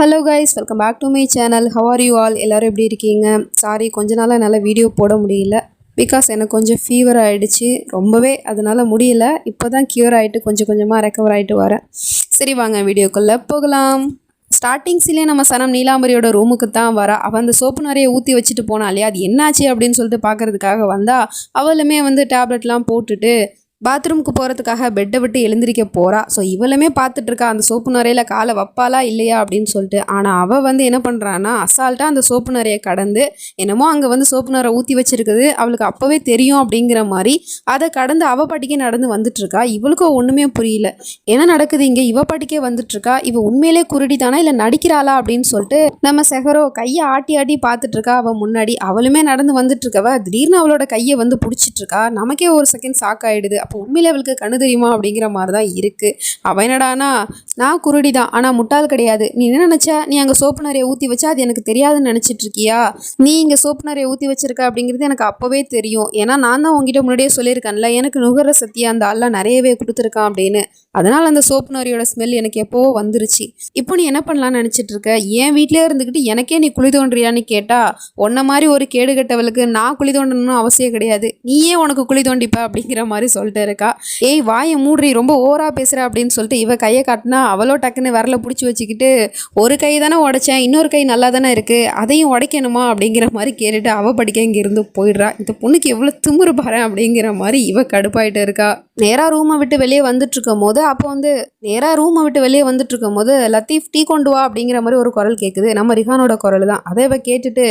Hello guys welcome back to my channel how are you all எல்லோரும் எப்படி இருக்கீங்க? Sorry கொஞ்ச நாளாக என்னால் வீடியோ போட முடியல. பிகாஸ் எனக்கு கொஞ்சம் ஃபீவர் ஆகிடுச்சு ரொம்பவே அதனால் முடியல. இப்போ தான் க்யூர் ஆகிட்டு கொஞ்சம் கொஞ்சமாக ரெக்கவர் ஆகிட்டு வரேன். சரி வாங்க வீடியோக்குள்ளே போகலாம். ஸ்டார்டிங்ஸ்லேயே நம்ம சனம் நீலாம்பரியோட ரூமுக்கு தான் வரா. அவள் அந்த சோப்பு நிறைய ஊற்றி வச்சுட்டு போனாலே அது என்னாச்சு அப்படின்னு சொல்லிட்டு பார்க்கறதுக்காக வந்தால் அவளுமே வந்து டேப்லெட்லாம் போட்டுட்டு பாத்ரூமுக்கு போகிறதுக்காக பெட்டை விட்டு எழுந்திரிக்க போகிறா ஸோ இவளுமே பார்த்துட்ருக்கா அந்த சோப்பு நிறையில் காலை வைப்பாளா இல்லையா அப்படின்னு சொல்லிட்டு. ஆனால் அவள் வந்து என்ன பண்ணுறான்னா அசால்ட்டாக அந்த சோப்பு நுரையை கடந்து என்னமோ அங்கே வந்து சோப்பு நிறை ஊற்றி வச்சிருக்குது அவளுக்கு அப்போவே தெரியும் அப்படிங்கிற மாதிரி அதை கடந்து அவ பாட்டிக்கே நடந்து வந்துட்டு இருக்கா இவளுக்கும் ஒன்றுமே புரியல. என்ன நடக்குது இங்கே? இவ பாட்டிக்கே வந்துட்டுருக்கா இவள் உண்மையிலே குருடி தானா இல்லை நடிக்கிறாளா அப்படின்னு சொல்லிட்டு நம்ம செஹரோ கையை ஆட்டி ஆட்டி பார்த்துட்ருக்கா. அவள் முன்னாடி அவளுமே நடந்து வந்துட்டுருக்கவ திடீர்னு அவளோட கையை வந்து பிடிச்சிட்ருக்கா. நமக்கே ஒரு செகண்ட் ஷாக் ஆகிடுது அப்போ உண்மையில் அவளுக்கு கண்ணு தெரியுமா அப்படிங்கிற மாதிரி தான் இருக்குது அவள் என்னடானா நான் குருடி தான் ஆனால் முட்டாள் கிடையாது. நீ என்ன நினச்ச? நீ அங்கே சோப்பு நிறைய ஊற்றி வச்சா அது எனக்கு தெரியாதுன்னு நினச்சிட்டு இருக்கியா? நீ இங்கே சோப்பு நிறைய ஊற்றி வச்சிருக்க அப்படிங்கிறது எனக்கு அப்போவே தெரியும். ஏன்னா நான் தான் உங்ககிட்ட முன்னாடியே சொல்லியிருக்கேன்ல எனக்கு நுகர சக்தியாக அந்த அல்ல நிறையவே கொடுத்துருக்கான் அப்படின்னு. அதனால் அந்த சோப்பு நோரியோட ஸ்மெல் எனக்கு எப்போவோ வந்துருச்சு. இப்போ நீ என்ன பண்ணலாம்னு நினச்சிட்டு இருக்க? என் வீட்டிலே இருந்துக்கிட்டு எனக்கே நீ குழி தோன்றியான்னு கேட்டால் உன்ன மாதிரி ஒரு கேடு கட்டவளுக்கு நான் குழி தோண்டணும்னு அவசியம் கிடையாது. நீயே உனக்கு குழி தோண்டிப்ப அப்படிங்கிற மாதிரி சொல்லிட்டு இருக்கா? ஏய் வாயை மூடுறி ரொம்ப ஓவராக பேசுகிற அப்படின்னு சொல்லிட்டு இவ கையை காட்டினா அவளோ டக்குன்னு விரல பிடிச்சி வச்சுக்கிட்டு ஒரு கை தானே உடைச்சேன் இன்னொரு கை நல்லா தானே இருக்குது அதையும் உடைக்கணுமா? அப்படிங்கிற மாதிரி கேட்டுட்டு அவள் படிக்க இங்கேருந்து போயிடுறா. இந்த பொண்ணுக்கு எவ்வளோ திமுறு பாரு அப்படிங்கிற மாதிரி இவ கடுப்பாயிட்டு இருக்கா. நேராக ரூமை விட்டு வெளியே வந்துட்டுருக்கும் போது அப்போ வந்து நேராக ரூமை விட்டு வெளியே வந்துட்டுருக்கும் போது லத்தீஃப் டீ கொண்டு வா அப்படிங்கிற மாதிரி ஒரு குரல் கேட்குது நம்ம ரிஹானோட குரல் தான். அதை இவ கேட்டுட்டு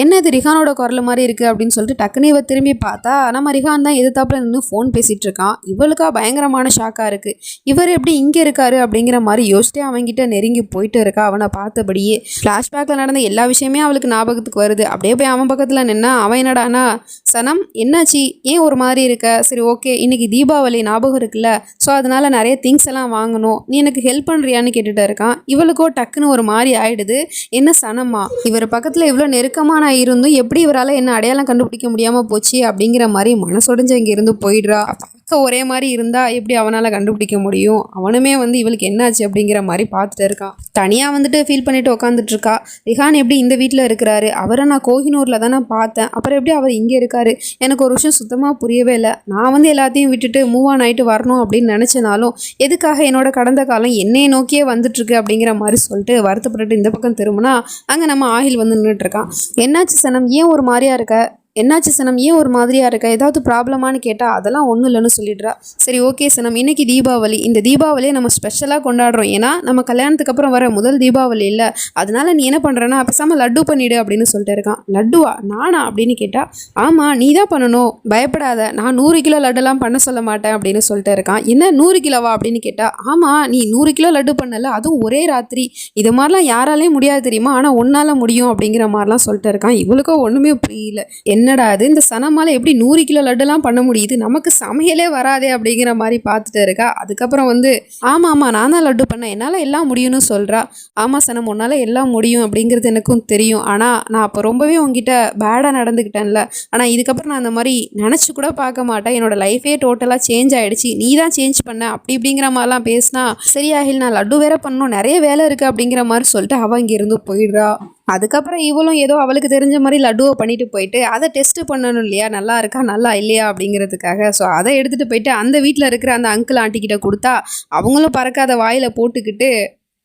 என்ன இது ரிஹானோட குரல் மாதிரி இருக்குது அப்படின்னு சொல்லிட்டு டக்குன்னு இவ திரும்பி பார்த்தா நம்ம ரிஹான் தான் எதிர்த்தாப்புல நின்று ஃபோன் பேசிகிட்டு இருக்கான். இவளுக்கா பயங்கரமான ஷாக்காக இருக்குது இவர் எப்படி இங்கே இருக்காரு? அப்படிங்கிற மாதிரி யோசிச்சே அவன்கிட்ட நெருங்கி போயிட்டு இருக்கா. அவனை பார்த்தபடியே ஃப்ளாஷ்பேக்கில் நடந்த எல்லா விஷயமே அவளுக்கு ஞாபகத்துக்கு வருது. அப்படியே போய் அவன் பக்கத்தில் நின்னா அவன் என்னடானா சனம் என்னாச்சு? ஏன் ஒரு மாதிரி இருக்க? சரி ஓகே இன்னைக்கு தீபாவளி. ஞாபகம் இருக்குல்ல? ஸோ அதனால நிறைய திங்ஸ் எல்லாம் வாங்கணும். நீ எனக்கு ஹெல்ப் பண்ணுறியான்னு கேட்டுகிட்டு இருக்கான். இவளுக்கோ டக்குன்னு ஒரு மாதிரி ஆயிடுது. என்ன சனமா இவர் பக்கத்தில் இவ்வளோ நெருக்கமாக நான் இருந்தும் எப்படி இவரால் என்ன அடையாளம் கண்டுபிடிக்க முடியாமல் போச்சு அப்படிங்கிற மாதிரி மனசொடைஞ்சு அங்கே இருந்து போயிடுறா. பார்க்க ஒரே மாதிரி இருந்தால் எப்படி அவனால் கண்டுபிடிக்க முடியும்? அவனுமே வந்து இவளுக்கு என்னாச்சு அப்படிங்கிற மாதிரி பார்த்துட்டு இருக்கான். தனியாக வந்துட்டு ஃபீல் பண்ணிட்டு உட்காந்துட்டு இருக்கா. ரிஹான் எப்படி இந்த வீட்டில் இருக்கிறாரு? அவரை நான் கோஹினூரில் தானே பார்த்தேன். அப்புறம் எப்படி அவர் இங்கே இருக்காரு? எனக்கு ஒரு விஷயம் சுத்தமாக புரியவே இல்லை. நான் வந்து எல்லாத்தையும் விட்டுட்டு மூவ் ஆன் ஆகிட்டு வரணும் அப்படின்னு நினச்சனாலும் எதுக்காக என்னோட கடந்த காலம் என்னையை நோக்கியே வந்துட்டுருக்கு அப்படிங்கிற மாதிரி சொல்லிட்டு வருத்தப்பட்டுட்டு இந்த பக்கம் திரும்பினா அங்கே நம்ம ஆகில் வந்து நின்றுட்டு இருக்கான். என்னாச்சு சனம்? ஏன் ஒரு மாதிரியாக இருக்க? என்னாச்சு சனம்? ஏன் ஒரு மாதிரியாக இருக்க? ஏதாவது ப்ராப்ளமான்னு கேட்டால் அதெல்லாம் ஒன்றும் இல்லைன்னு சொல்லிடுறா. சரி ஓகே சனம். இன்னைக்கு தீபாவளி. இந்த தீபாவளியை நம்ம ஸ்பெஷலாக கொண்டாடுறோம். ஏன்னா நம்ம கல்யாணத்துக்கு அப்புறம் வர முதல் தீபாவளி இல்லை. அதனால நீ என்ன பண்ணுறேன்னா பேசாமல் லட்டு பண்ணிடு அப்படின்னு சொல்லிட்டு இருக்கான். லட்டுவா? நானா? அப்படின்னு கேட்டால் ஆமாம் நீ தான் பண்ணணும். பயப்படாத. நான் நூறு கிலோ லட்டுலாம் பண்ண சொல்ல மாட்டேன். அப்படின்னு சொல்லிட்டு இருக்கான். என்ன? நூறு கிலோவா? அப்படின்னு கேட்டால் ஆமாம் நீ நூறு கிலோ லட்டு பண்ணல. அதுவும் ஒரே ராத்திரி. இது மாதிரிலாம் யாராலையும் முடியாது தெரியுமா? ஆனால் உன்னால் முடியும். அப்படிங்கிற மாதிரிலாம் சொல்லிட்டு இருக்கான். இவளுக்கும் ஒன்றுமே புரியல. என்னடா அது இந்த சனமால எப்படி நூறு கிலோ லட்டுலாம் பண்ண முடியுது? நமக்கு சமையலே வராதே அப்படிங்கிற மாதிரி பார்த்துட்டு இருக்கா. அதுக்கப்புறம் வந்து ஆமாம் ஆமாம் நான் தான் லட்டு பண்ணேன். என்னால் எல்லாம் முடியும்னு சொல்கிறா ஆமாம் சனம் உன்னால் எல்லாம் முடியும் அப்படிங்கிறது எனக்கும் தெரியும். ஆனால் நான் அப்போ ரொம்பவே உங்ககிட்ட பேடாக நடந்துக்கிட்டேன்ல ஆனால் இதுக்கப்புறம் நான் அந்த மாதிரி நினச்சி கூட பார்க்க மாட்டேன். என்னோட லைஃபே டோட்டலாக சேஞ்ச் ஆகிடுச்சு நீ தான் சேஞ்ச் பண்ண. அப்படி இப்படிங்கிற மாதிரிலாம் பேசினா சரியாகில் நான் லட்டு வேற பண்ணணும். நிறைய வேலை இருக்குது அப்படிங்கிற மாதிரி சொல்லிட்டு அவள் இங்கேருந்து போயிடுறா. அதுக்கப்புறம் இவளும் ஏதோ அவளுக்கு தெரிஞ்ச மாதிரி லட்டுவை பண்ணிட்டு போயிட்டு அதை டெஸ்ட் பண்ணணும் இல்லையா? நல்லா இருக்கா? நல்லா இல்லையா? அப்படிங்கிறதுக்காக. ஸோ அதை எடுத்துகிட்டு போயிட்டு அந்த வீட்டில் இருக்கிற அந்த அங்கிள் ஆண்டி கிட்ட கொடுத்தா அவங்களும் பறக்காத வாயில் போட்டுக்கிட்டு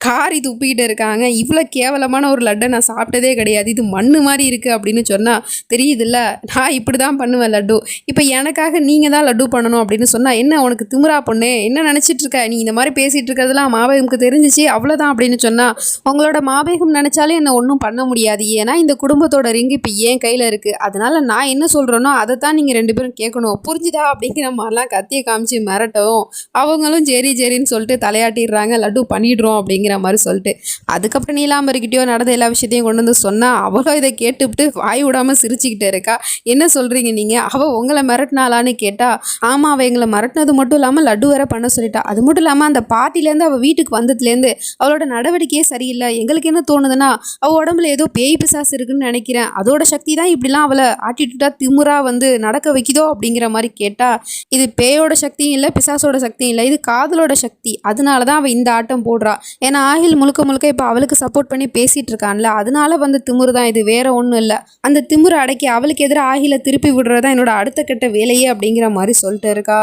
காரி துப்பிக்கிட்டு இருக்காங்க. இவ்வளோ கேவலமான ஒரு லட்டை நான் சாப்பிட்டதே கிடையாது. இது மண் மாதிரி இருக்குது அப்படின்னு சொன்னால் தெரியுதுல்ல? நான் இப்படி தான் பண்ணுவேன் லட்டு. இப்போ எனக்காக நீங்கள் தான் லட்டு பண்ணணும் அப்படின்னு சொன்னால் என்ன உனக்கு திமுறா பொண்ணு? என்ன நினச்சிட்டு இருக்க? நீ இந்த மாதிரி பேசிகிட்டு இருக்கிறதுலாம் மாபேகம்க்கு தெரிஞ்சிச்சு அவ்வளோதான் அப்படின்னு சொன்னால் உங்களோட மாபேகம் நினச்சாலே என்ன ஒன்றும் பண்ண முடியாது. ஏன்னா இந்த குடும்பத்தோட ரிங்கு இப்போ ஏன் கையில் இருக்குது அதனால் நான் என்ன சொல்கிறேனோ அதை தான் நீங்கள் ரெண்டு பேரும் கேட்கணும். புரிஞ்சுதா? அப்படிங்கிற மாதிரிலாம் கத்தியை காமிச்சு மிரட்டவும் அவங்களும் சரி சரின்னு சொல்லிட்டு தலையாட்டிடுறாங்க. லட்டு பண்ணிடுறோம் அப்படிங்கிற மாதிரி சொல்லிட்டு அதுக்கப்புறம் நீலாம்பரிக்கிட்டயோ நடந்த எல்லா விஷயத்தையும் கொண்டு வந்து சொன்னால் அவளும் இதை கேட்டுவிட்டு வாய் விடாமல் சிரிச்சுக்கிட்டே இருக்கா. என்ன சொல்கிறீங்க நீங்கள் அவள் உங்களை மிரட்டினாளான்னு கேட்டால் ஆமாம் அவள் எங்களை மிரட்டினது மட்டும் இல்லாமல் லட்டு வேற பண்ண சொல்லிட்டா. அது மட்டும் இல்லாமல் அந்த பார்ட்டிலேருந்து அவள் வீட்டுக்கு வந்ததுலேருந்து அவளோட நடவடிக்கையே சரியில்லை. எங்களுக்கு என்ன தோணுதுன்னா அவள் உடம்புல ஏதோ பேய் பிசாசு இருக்குன்னு நினைக்கிறேன். அதோட சக்தி தான் இப்படிலாம் அவளை ஆட்டிட்டுட்டா திமுறா வந்து நடக்க வைக்குதோ அப்படிங்கிற மாதிரி கேட்டால் இது பேயோட சக்தியும் இல்லை பிசாசோட சக்தியும் இல்லை. இது காதலோட சக்தி. அதனால தான் அவள் இந்த ஆட்டம் போடுறா. ஏன்னா ஆகில் முழுக்க முழுக்க இப்போ அவளுக்கு சப்போர்ட் பண்ணி பேசிகிட்டு இருக்கான்ல அதனால வந்து திமிரு தான் இது வேற ஒன்றும் இல்லை. அந்த திமுரை அடக்கி அவளுக்கு எதிராக ஆகில திருப்பி விடுறதா என்னோட அடுத்த கட்ட வேலையே அப்படிங்கிற மாதிரி சொல்லிட்டு இருக்கா.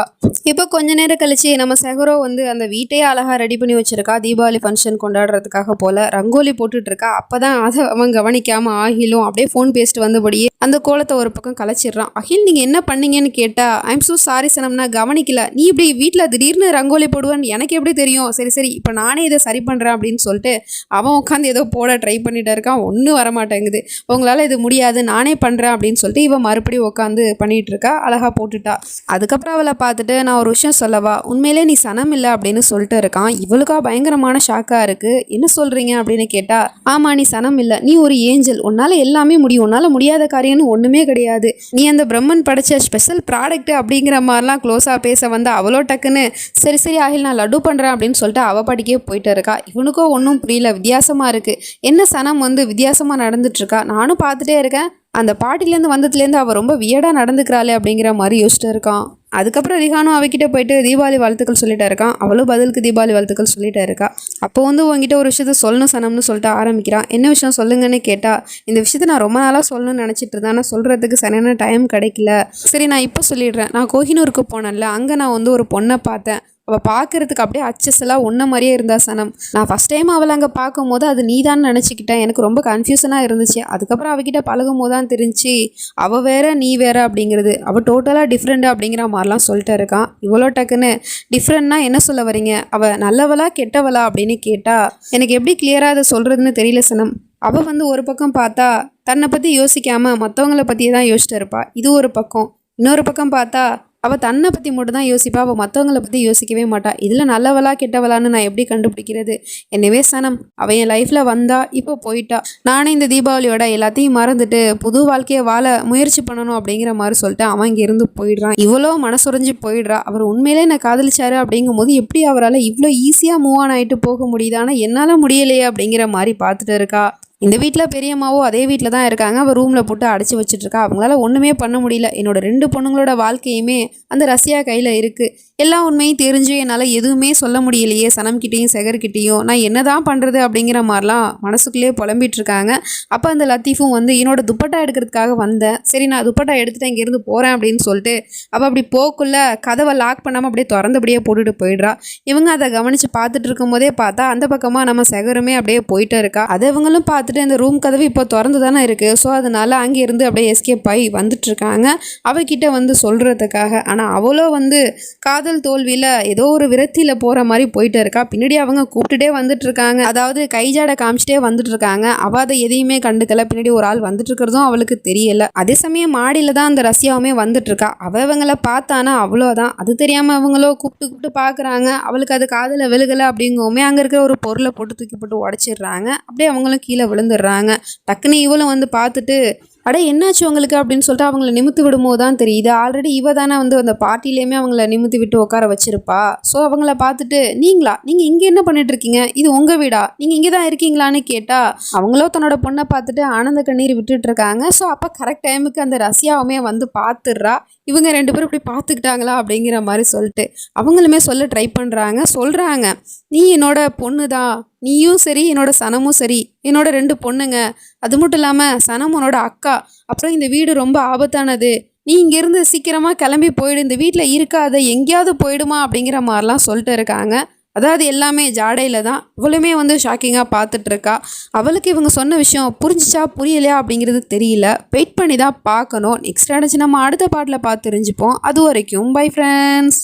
இப்போ கொஞ்ச நேரம் கழிச்சு நம்ம சகரோ வந்து அந்த வீட்டையே அழகாக ரெடி பண்ணி வச்சிருக்கா தீபாவளி ஃபங்க்ஷன் கொண்டாடுறதுக்காக போல. ரங்கோலி போட்டுட்டு இருக்கா அப்பதான் அதை அவன் கவனிக்காம ஆகிலும் அப்படியே ஃபோன் பேசிட்டு வந்தபடியே அந்த கோலத்தை ஒரு பக்கம் கலைச்சிடுறான். அகில் நீங்கள் என்ன பண்ணீங்கன்னு கேட்டா ஐம் சூ சாரி சனம்னா கவனிக்கல. நீ இப்படி வீட்டில் திடீர்னு ரங்கோலி போடுவேன்னு எனக்கு எப்படி தெரியும்? சரி சரி இப்போ நானே இதை சரி பண்ணுறேன் பண்றேன் அப்படின்னு சொல்லிட்டு அவன் உட்காந்து ஏதோ போட ட்ரை பண்ணிட்டு இருக்கான். ஒன்றும் வர மாட்டேங்குது உங்களால் இது முடியாது நானே பண்ணுறேன் அப்படின்னு சொல்லிட்டு இவன் மறுபடியும் உட்காந்து பண்ணிட்டு இருக்கா. அழகா போட்டுட்டா. அதுக்கப்புறம் அவளை பார்த்துட்டு நான் ஒரு விஷயம் சொல்லவா? உண்மையிலே நீ சனம் இல்லை அப்படின்னு சொல்லிட்டு இருக்கான். இவளுக்கா பயங்கரமான ஷாக்காக இருக்கு. என்ன சொல்றீங்க? அப்படின்னு கேட்டா ஆமா நீ சனம் இல்லை. நீ ஒரு ஏஞ்சல் உன்னால் எல்லாமே முடியும். உன்னால முடியாத காரியம்னு ஒன்றுமே கிடையாது. நீ அந்த பிரம்மன் படைச்ச ஸ்பெஷல் ப்ராடக்ட் அப்படிங்கிற மாதிரிலாம் க்ளோஸாக பேச வந்து அவ்வளோ டக்குன்னு சரி சரி ஆகில் நான் லட்டு பண்ணுறேன் அப்படின்னு சொல்லிட்டு அவ படிக்கே போயிட்டு இருக்கா. இவனுக்கோ ஒன்றும் புரியல. வித்தியாசமாக இருக்குது என்ன சனம் வந்து வித்தியாசமாக நடந்துட்டுருக்கா? நானும் பார்த்துட்டே இருக்கேன். அந்த பாட்டிலேருந்து வந்ததுலேருந்து அவள் ரொம்ப வியடாக நடந்துக்கிறாளே அப்படிங்கிற மாதிரி யோசிச்சுட்டு இருக்கான். அதுக்கப்புறம் ரிஹானும் அவகிட்ட போயிட்டு தீபாவளி வாழ்த்துக்கள் சொல்லிட்டே இருக்கான். அவளும் பதிலுக்கு தீபாவளி வாழ்த்துக்கள் சொல்லிட்டே இருக்கா. அப்போ வந்து உங்ககிட்ட ஒரு விஷயத்த சொல்லணும் சனம்னு சொல்லிட்டு ஆரம்பிக்கிறான். என்ன விஷயம் சொல்லுங்கன்னு கேட்டால் இந்த விஷயத்த நான் ரொம்ப நாளாக சொல்லணும்னு நினச்சிட்டு இருந்தேன். ஆனால் சொல்கிறதுக்கு சரியான டைம் கிடைக்கல. சரி நான் இப்போ சொல்லிடுறேன். நான் கோஹினூருக்கு போனேன்ல. அங்கே நான் வந்து ஒரு பொண்ணை பார்த்தேன். அவள் பார்க்கறதுக்கு அப்படியே அச்சஸெல்லாம் ஒன்றை மாதிரியே இருந்தா சனம். நான் ஃபஸ்ட் டைம் அவளை அங்கே பார்க்கும்போது அது நீ தான் நினச்சிக்கிட்டேன். எனக்கு ரொம்ப கன்ஃபியூஷனாக இருந்துச்சு. அதுக்கப்புறம் அவகிட்ட பழகும் போது தான் தெரிஞ்சு அவள் வேற நீ வேற அப்படிங்கிறது. அவள் டோட்டலாக டிஃப்ரெண்ட் அப்படிங்கிற மாதிரிலாம் சொல்லிட்டு இருக்கான் இவ்வளோ டக்குன்னு டிஃப்ரெண்ட்னா என்ன சொல்ல வரீங்க? அவள் நல்லவளா கெட்டவளா அப்படின்னு கேட்டால் எனக்கு எப்படி கிளியராக அதை சொல்கிறதுன்னு தெரியல சனம். அவள் வந்து ஒரு பக்கம் பார்த்தா தன்னை பற்றி யோசிக்காமல் மற்றவங்கள பற்றியே தான் யோசிச்சிட்டு இருப்பா. இது ஒரு பக்கம். இன்னொரு பக்கம் பார்த்தா அவள் தன்னை பற்றி மட்டும் தான் யோசிப்பா அவள் மற்றவங்களை பற்றி யோசிக்கவே மாட்டா. இதில் நல்லவளா கெட்டவளான்னு நான் எப்படி கண்டுபிடிக்கிறது? என்னவே சனம் அவள் என் லைஃப்பில் வந்தா இப்போ போயிட்டா. நானே இந்த தீபாவளியோட எல்லாத்தையும் மறந்துட்டு புது வாழ்க்கையை வாழ முயற்சி பண்ணணும் அப்படிங்கிற மாதிரி சொல்லிட்டு அவன் இங்கேருந்து போயிடுறான். இவ்வளோ மனசுரைஞ்சு போயிடுறா. அவர் உண்மையிலே நான் காதலிச்சாரு அப்படிங்கும்போது எப்படி அவரால் இவ்வளோ ஈஸியாக மூவ் ஆன் ஆகிட்டு போக முடியுதானா என்னால் முடியலையே அப்படிங்கிற மாதிரி பார்த்துட்டு இருக்கா. இந்த வீட்டில் பெரியம்மாவோ அதே வீட்டில் தான் இருக்காங்க. அவள் ரூமில் போட்டு அடைச்சி வச்சுட்ருக்கா. அவங்களால ஒன்றுமே பண்ண முடியல. என்னோட ரெண்டு பொண்ணுங்களோட வாழ்க்கையுமே அந்த ரஷ்யா கையில் இருக்குது எல்லா உண்மையும் தெரிஞ்சு என்னால் எதுவுமே சொல்ல முடியலையே. சனம்கிட்டேயும் செகர்கிட்டேயும். நான் என்ன தான் பண்ணுறது அப்படிங்கிற மாதிரிலாம் மனசுக்குள்ளேயே புலம்பிகிட்ருக்காங்க அப்போ அந்த லத்தீஃபும் வந்து என்னோட துப்பட்டா எடுக்கிறதுக்காக வந்தேன். சரி நான் துப்பட்டா எடுத்துட்டு இங்கேருந்து போகிறேன் அப்படின்னு சொல்லிட்டு அவள் அப்படி போக்குள்ள கதவை லாக் பண்ணாமல் அப்படியே திறந்தபடியே போட்டுட்டு போயிடுறா. இவங்க அதை கவனித்து பார்த்துட்டு இருக்கும்போதே பார்த்தா அந்த பக்கமாக நம்ம செகருமே அப்படியே போயிட்டே இருக்கா. அதை இவங்களும் பார்த்துட்டு இந்த ரூம் கதவு இப்போ திறந்து தானே இருக்குது ஸோ அதனால் அங்கே இருந்து அப்படியே எஸ்கேப் ஆகி வந்துட்டு இருக்காங்க அவகிட்ட வந்து சொல்கிறதுக்காக ஆனால் அவளோ வந்து காதல் தோல்வியில் ஏதோ ஒரு விரத்தியில் போகிற மாதிரி போயிட்டு இருக்கா. பின்னாடி அவங்க கூப்பிட்டுட்டே வந்துட்டுருக்காங்க. அதாவது கைஜாடை காமிச்சிட்டே வந்துட்டுருக்காங்க. அவள் அதை எதையுமே கண்டுக்கல. பின்னாடி ஒரு ஆள் வந்துட்டு இருக்கிறதும் அவளுக்கு தெரியல. அதே சமயம் மாடியில் தான் அந்த ரஷ்யாவுமே வந்துட்டுருக்கா. இருக்கா அவ பார்த்தானா? அவ்வளோதான். அது தெரியாமல் அவங்களோ கூப்பிட்டு கூப்பிட்டு பார்க்குறாங்க. அவளுக்கு அது காதில் விழுகலை அப்படிங்கவுமே அங்கே இருக்கிற ஒரு பொருளை போட்டு தூக்கி போட்டு உடச்சிடுறாங்க. அப்படியே அவங்களும் கீழே விழுந்துடுறாங்க. டக்குன்னு இவளும் வந்து பார்த்துட்டு அட என்னாச்சு உங்களுக்கு? அப்படின்னு சொல்லிட்டு அவங்கள நிமித்து விடும்போது தான் தெரியுது. ஆல்ரெடி இவ தானே வந்து அந்த பார்ட்டிலேயுமே அவங்கள நிமித்து விட்டு உட்கார வச்சிருப்பா. ஸோ அவங்கள பார்த்துட்டு நீங்களா? நீங்கள் இங்கே என்ன பண்ணிட்டு இருக்கீங்க இது உங்கள் வீடா? நீங்கள் இங்கே தான் இருக்கீங்களான்னு கேட்டால் அவங்களோ தன்னோட பொண்ணை பார்த்துட்டு ஆனந்த கண்ணீர் விட்டுட்டு இருக்காங்க ஸோ அப்போ கரெக்ட் டைமுக்கு அந்த ரஷ்யாவுமே வந்து பார்த்துடுறா. இவங்க ரெண்டு பேரும் இப்படி பார்த்துக்கிட்டாங்களா அப்படிங்கிற மாதிரி சொல்லிட்டு அவங்களுமே சொல்ல ட்ரை பண்ணுறாங்க சொல்கிறாங்க நீ என்னோட பொண்ணு தான் நீயும் சரி என்னோட சனமும் சரி என்னோட ரெண்டு பொண்ணுங்க அது மட்டும் இல்லாமல் சனம் உன்னோட அக்கா அப்புறம் இந்த வீடு ரொம்ப ஆபத்தானது. நீ இங்கேருந்து சீக்கிரமாக கிளம்பி போயிடு இந்த வீட்டில் இருக்காத எங்கேயாவது போயிடுமா அப்படிங்கிற மாதிரிலாம் சொல்லிட்டு இருக்காங்க. அதாவது எல்லாமே ஜாடையில் தான். இவளுமே வந்து ஷாக்கிங்காக பார்த்துட்டு இருக்கா. அவளுக்கு இவங்க சொன்ன விஷயம் புரிஞ்சிச்சா புரியலையா அப்படிங்கிறது தெரியல. வெயிட் பண்ணி தான் பார்க்கணும். நெக்ஸ்ட் அடைச்சு நம்ம அடுத்த பாட்டில் பார்த்து தெரிஞ்சுப்போம். அது வரைக்கும் பை ஃப்ரெண்ட்ஸ்